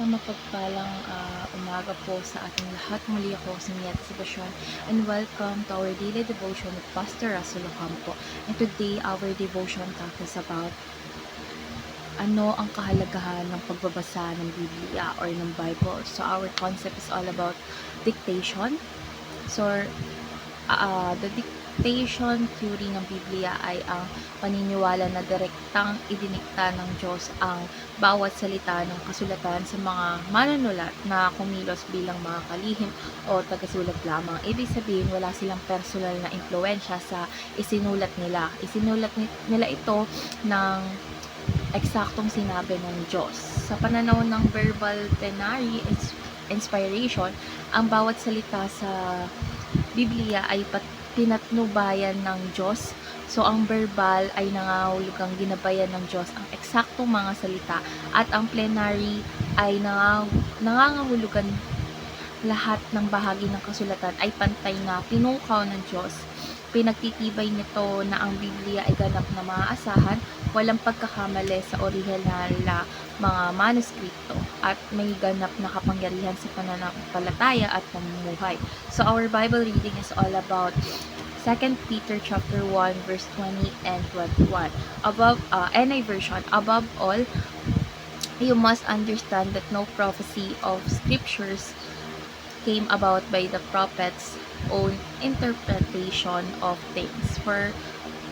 Isang mapagpalang ah, umaga po sa ating lahat. Muli ako si Nieta Sebastian and welcome to our daily devotion with Pastor Russell Ocampo. And today, our devotion tackles about ano ang kahalagahan ng pagbabasa ng Biblia or ng Bible. So, our concept is all about dictation. So, ah, the dictation theory ng Biblia ay ang paniniwala na direktang idinikta ng Diyos ang bawat salita ng kasulatan sa mga manunulat na kumilos bilang mga kalihim o tagasulat lamang. Ibig sabihin, wala silang personal na impluensya sa isinulat nila. Isinulat ni- nila ito ng eksaktong sinabi ng Diyos. Sa pananaw ng verbal plenary ins- inspiration, ang bawat salita sa Biblia ay pat- pinatnubayan ng Diyos. So, ang verbal ay nangahulugang ginabayan ng Diyos ang eksaktong mga salita at ang plenary ay nangangahulugan lahat ng bahagi ng kasulatan ay pantay na pinukaw ng Diyos. Pinagtitibay nito na ang Biblia ay ganap na maaasahan, walang pagkakamali sa orihinal na mga manuskripto at may ganap na kapangyarihan sa pananampalataya at pamumuhay. So our Bible reading is all about 2 Peter chapter 1 verse 20 and 21. Above uh, NI version, above all, you must understand that no prophecy of scriptures came about by the prophet's own interpretation of things. For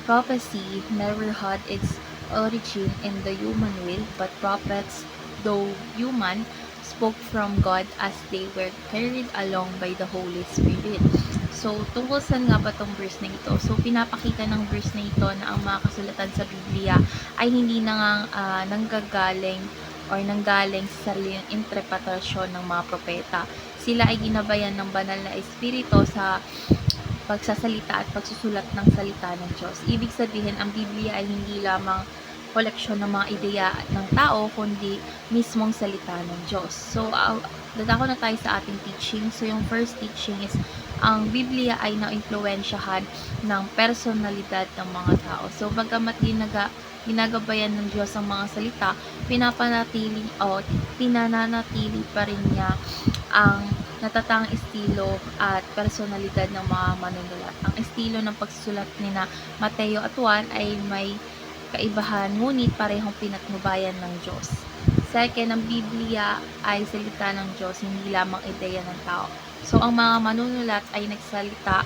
prophecy never had its origin in the human will, but prophets, though human, spoke from God as they were carried along by the Holy Spirit. So, tungkol saan nga ba tong verse na ito? So, pinapakita ng verse na ito na ang mga kasulatan sa Biblia ay hindi na nga ah, nanggagaling or nanggaling sa sariling interpretasyon ng mga propeta. Sila ay ginabayan ng banal na espiritu sa pagsasalita at pagsusulat ng salita ng Diyos. Ibig sabihin, ang Biblia ay hindi lamang koleksyon ng mga ideya ng tao, kundi mismong salita ng Diyos. So, uh, dadako na tayo sa ating teaching. So, yung first teaching is, ang Biblia ay na-influensyahan ng personalidad ng mga tao. So, bagamat ginaga, ginagabayan ng Diyos ang mga salita, pinapanatili o pinananatili pa rin niya ang natatang estilo at personalidad ng mga manunulat. Ang estilo ng pagsusulat ni na Mateo at Juan ay may kaibahan ngunit parehong pinatnubayan ng Diyos. Second, ang Biblia ay salita ng Diyos, hindi lamang ideya ng tao. So, ang mga manunulat ay nagsalita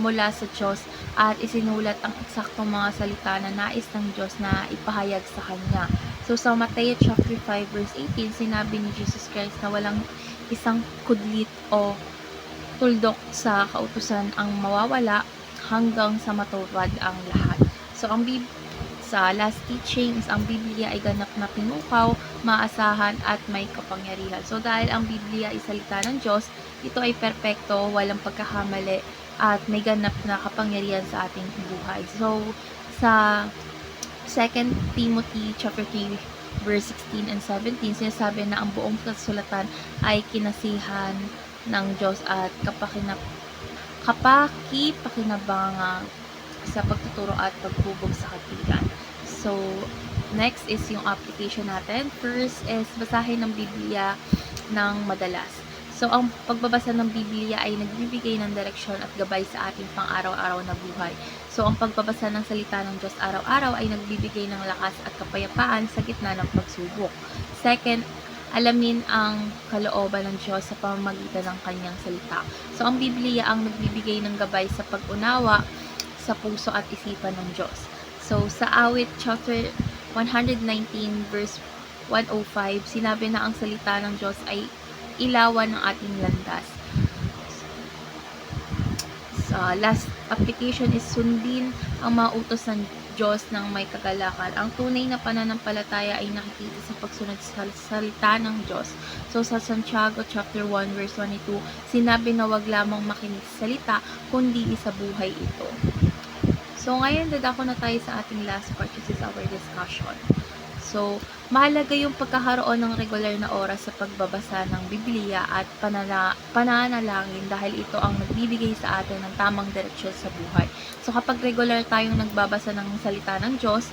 mula sa Diyos at isinulat ang eksaktong mga salita na nais ng Diyos na ipahayag sa Kanya. So, sa Mateo chapter 5 verse 18, sinabi ni Jesus Christ na walang isang kudlit o tuldok sa kautusan ang mawawala hanggang sa matupad ang lahat. So, ang Bib sa last teaching is ang Biblia ay ganap na pinukaw, maasahan at may kapangyarihan. So, dahil ang Biblia ay salita ng Diyos, ito ay perpekto, walang pagkakamali, at may ganap na kapangyarihan sa ating buhay. So, sa 2 Timothy chapter 3 verse 16 and 17, sinasabi na ang buong kasulatan ay kinasihan ng Diyos at kapakinap kapaki-pakinabanga sa pagtuturo at paghubog sa katigan. So, next is yung application natin. First is basahin ng Biblia ng madalas. So, ang pagbabasa ng Biblia ay nagbibigay ng direksyon at gabay sa ating pang-araw-araw na buhay. So, ang pagbabasa ng salita ng Diyos araw-araw ay nagbibigay ng lakas at kapayapaan sa gitna ng pagsubok. Second, alamin ang kalooban ng Diyos sa pamamagitan ng kanyang salita. So, ang Biblia ang nagbibigay ng gabay sa pag-unawa sa puso at isipan ng Diyos. So, sa awit chapter 119 verse 105, sinabi na ang salita ng Diyos ay ilawan ng ating landas. Sa last application is sundin ang mga utos ng Diyos ng may kagalakan. Ang tunay na pananampalataya ay nakikita sa pagsunod sa salita ng Diyos. So sa Santiago chapter 1 verse 22, sinabi na wag lamang makinig sa salita, kundi sa buhay ito. So ngayon dadako na tayo sa ating last part, which is our discussion. So, mahalaga yung pagkakaroon ng regular na oras sa pagbabasa ng Biblia at panana, pananalangin dahil ito ang nagbibigay sa atin ng tamang direksyon sa buhay. So, kapag regular tayong nagbabasa ng salita ng Diyos,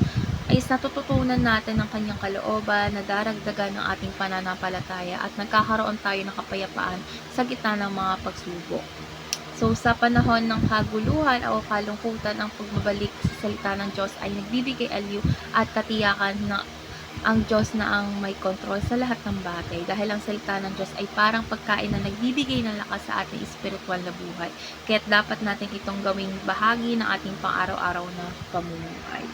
ay natututunan natin ang kanyang kalooban, nadaragdagan ng ating pananampalataya at nagkakaroon tayo ng kapayapaan sa gitna ng mga pagsubok. So sa panahon ng kaguluhan o kalungkutan, ang pagbabalik sa salita ng Diyos ay nagbibigay aliw at katiyakan na ang Diyos na ang may kontrol sa lahat ng bagay dahil ang salita ng Diyos ay parang pagkain na nagbibigay ng lakas sa ating espiritual na buhay. Kaya't dapat natin itong gawing bahagi ng ating pang-araw-araw na pamumuhay.